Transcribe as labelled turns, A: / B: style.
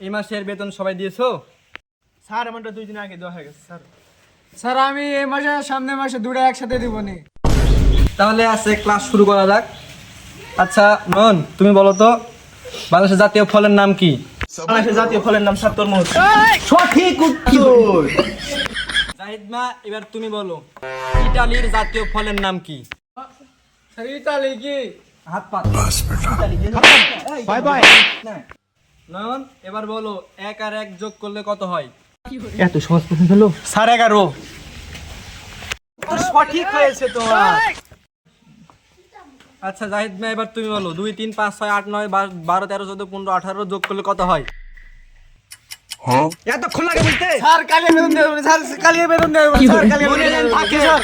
A: এই মাসের বেতন সবাই দিয়েছ?
B: স্যার আমারটা দুই দিন আগে দেওয়া হয়ে গেছে স্যার।
C: স্যার আমি এই মাসে সামনের মাসে দুটো একসাথে দিব নি
A: তাহলে আছে ক্লাস শুরু করা যাক। আচ্ছা নন তুমি বলো তো বাংলাদেশের জাতীয় ফলের নাম কি?
B: বাংলাদেশের জাতীয় ফলের নাম স্যার তরমুজ
A: জাহিদ মা এবার তুমি বলো ইটালির জাতীয় ফলের নাম কি?
C: স্যার ইতালি কি?
A: হাত পা।
B: Bye bye.
A: নয়ন এবার বলো এক আর এক যোগ করলে কত হয়?
B: এত সহজ প্রশ্ন হলো স্যার এগারো। সঠিক হয়েছে তোমার
A: আচ্ছা জাহিদ মা এবার তুমি বলো দুই তিন পাঁচ ছয় আট নয় বারো তেরো চোদ্দ পনেরো আঠারো যোগ করলে কত হয়?
B: এত খোলা কে বলতে?
C: স্যার কালিয়ে বেতন স্যার কালিয়ে বেতন স্যার কালিয়ে বেতন দেবেন
B: থাকে স্যার।